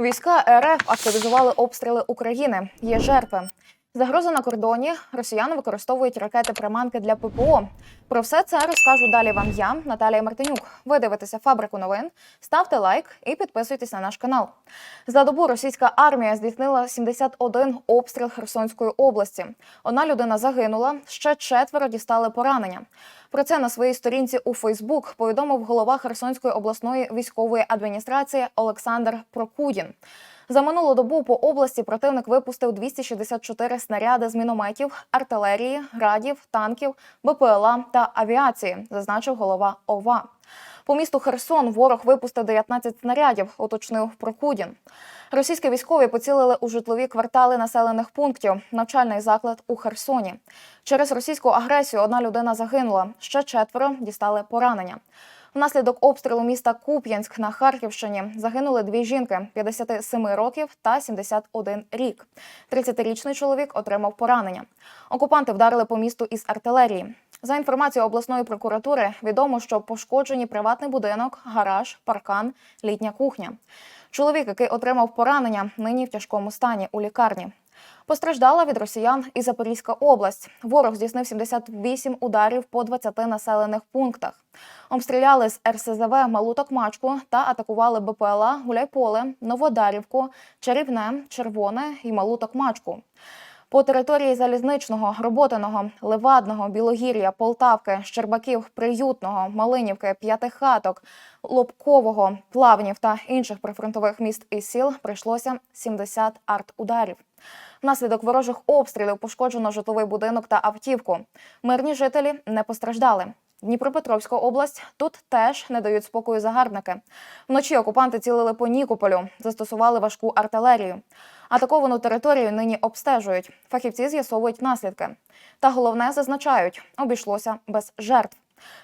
Війська РФ активізували обстріли України. Є жертви. Загроза на кордоні. Росіяни використовують ракети приманки для ППО. Про все це розкажу далі вам я, Наталія Мартинюк. Ви дивитеся фабрику новин. Ставте лайк і підписуйтесь на наш канал. За добу російська армія здійснила 71 обстріл Херсонської області. Одна людина загинула, ще четверо дістали поранення. Про це на своїй сторінці у Фейсбук повідомив голова Херсонської обласної військової адміністрації Олександр Прокудін. За минулу добу по області противник випустив 264 снаряди з мінометів, артилерії, градів, танків, БПЛА та авіації, зазначив голова ОВА. По місту Херсон ворог випустив 19 снарядів, уточнив Прокудін. Російські військові поцілили у житлові квартали населених пунктів, навчальний заклад у Херсоні. Через російську агресію одна людина загинула, ще четверо дістали поранення. Внаслідок обстрілу міста Куп'янськ на Харківщині загинули дві жінки 57 років та 71 рік. 30-річний чоловік отримав поранення. Окупанти вдарили по місту із артилерії. За інформацією обласної прокуратури, відомо, що пошкоджені приватний будинок, гараж, паркан, літня кухня. Чоловік, який отримав поранення, нині в тяжкому стані у лікарні. Постраждала від росіян і Запорізька область. Ворог здійснив 78 ударів по 20 населених пунктах. Обстріляли з РСЗВ Малу Токмачку та атакували БПЛА Гуляйполе, Новодарівку, Чарівне, Червоне і Малу Токмачку. По території залізничного, роботиного, левадного, білогір'я, Полтавки, Щербаків, Приютного, Малинівки, П'ятихаток, Лобкового, Плавнів та інших прифронтових міст і сіл прийшлося 70 арт-ударів. Внаслідок ворожих обстрілів пошкоджено житловий будинок та автівку. Мирні жителі не постраждали. Дніпропетровська область тут теж не дають спокою загарбники. Вночі окупанти цілили по Нікополю, застосували важку артилерію. Атаковану територію нині обстежують. Фахівці з'ясовують наслідки. Та головне зазначають, обійшлося без жертв.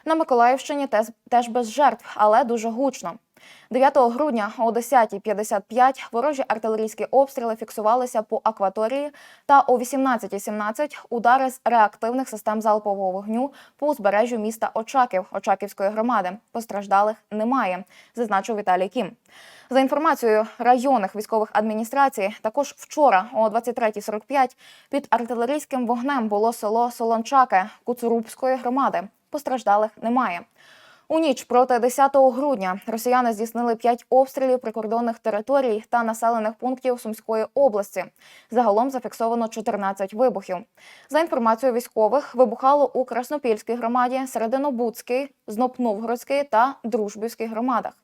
На Миколаївщині теж, без жертв, але дуже гучно. 9 грудня о 10.55 ворожі артилерійські обстріли фіксувалися по акваторії та о 18.17 удари з реактивних систем залпового вогню по узбережжю міста Очаків Очаківської громади. Постраждалих немає, зазначив Віталій Кім. За інформацією районних військових адміністрацій, також вчора о 23.45 під артилерійським вогнем було село Солончаке Куцурубської громади. Постраждалих немає. У ніч проти 10 грудня росіяни здійснили 5 обстрілів прикордонних територій та населених пунктів Сумської області. Загалом зафіксовано 14 вибухів. За інформацією військових, вибухало у Краснопільській громаді, Серединобудській, Знопновгородській та Дружбівській громадах.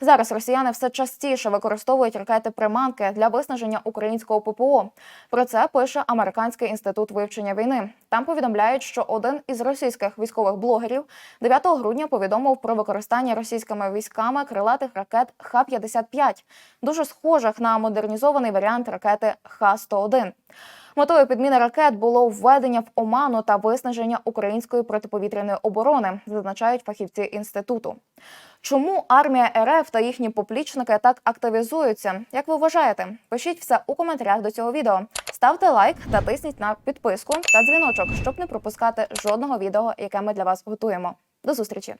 Зараз росіяни все частіше використовують ракети приманки для виснаження українського ППО. Про це пише Американський інститут вивчення війни. Там повідомляють, що один із російських військових блогерів 9 грудня повідомив про використання російськими військами крилатих ракет Х-55, дуже схожих на модернізований варіант ракети Х-101. Метою підміни ракет було введення в оману та виснаження української протиповітряної оборони, зазначають фахівці інституту. Чому армія РФ та їхні поплічники так активізуються? Як ви вважаєте? Пишіть все у коментарях до цього відео. Ставте лайк та тисніть на підписку та дзвіночок, щоб не пропускати жодного відео, яке ми для вас готуємо. До зустрічі!